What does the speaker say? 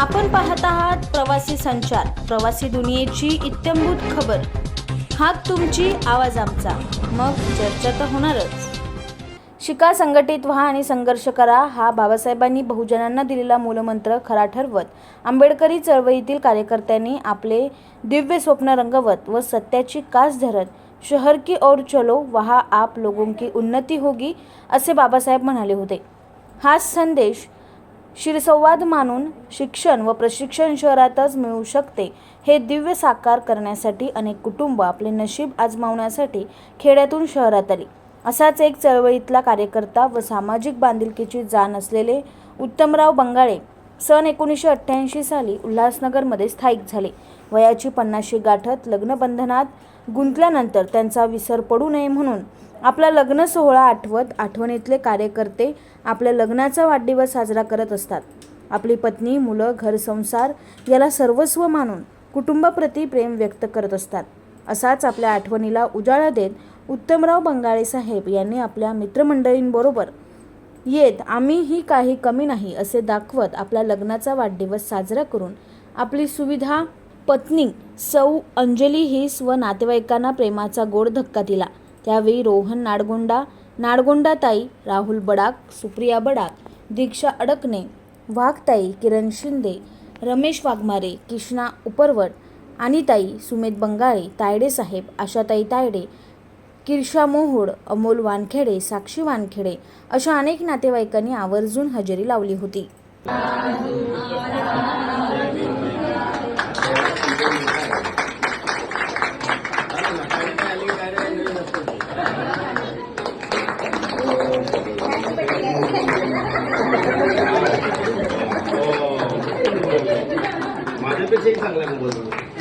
आपण पाहत आहात प्रवासी संचार प्रवासी दुनियेची इत्यंभूत खबर. हात तुमची आवाज आमचा. मग चर्चा तर होणारच. शिका संघटित व्हा आणि संघर्ष करा हा बाबासाहेबांनी बहुजनांना दिलेला मूलमंत्र खरा ठरवत. आंबेडकरी चळवळीतील कार्यकर्त्यांनी आपले दिव्य स्वप्न रंगवत व सत्याची कास धरत शहर की ओर चलो वहा आप लोगों की उन्नती होगी असे बाबासाहेब म्हणाले होते. हाच संदेश शिरसंवाद मानून शिक्षण व प्रशिक्षण शहरातच मिळू शकते. हे दिव्य साकार करण्यासाठी अनेक कुटुंब आपले नशीब आजमावण्यासाठी खेड्यातून शहरात आली. असाच एक चळवळीतला कार्यकर्ता व सामाजिक बांधिलकीची जाण असलेले उत्तमराव बंगाळे सन एकोणीसशे अठ्ठ्याऐंशी साली उल्हासनगरमध्ये स्थायिक झाले. वयाची पन्नाशी गाठत लग्नबंधनात गुंतल्यानंतर त्यांचा विसर पडू नये म्हणून आपला लग्न सोहळा आठवत आठवणीतले कार्यकर्ते आपल्या लग्नाचा वाढदिवस साजरा करत असतात. आपली पत्नी मुलं घर संसार याला सर्वस्व मानून कुटुंबाप्रती प्रेम व्यक्त करत असतात. असाच आपल्या आठवणीला उजाळा देत उत्तमराव बंगाळे साहेब यांनी आपल्या मित्रमंडळींबरोबर येत आम्हीही काही कमी नाही असे दाखवत आपल्या लग्नाचा वाढदिवस साजरा करून आपली सुविधा पत्नी सौ अंजली ही स्व नातेवाईकांना प्रेमाचा गोड धक्का दिला. त्यावेळी रोहन नाडगोंडा नाडगोंडाताई राहुल बडाक सुप्रिया बडाक दीक्षा अडकणे वाघताई किरण शिंदे रमेश वाघमारे कृष्णा उपरवट अनिताई सुमेध बंगाळे तायडे साहेब आशाताई तायडे किर्षा मोहोड अमोल वानखेडे साक्षी वानखेडे अशा अनेक नातेवाईकांनी आवर्जून हजेरी लावली होती. माझ्यापेक्षा चांगला मोबाईल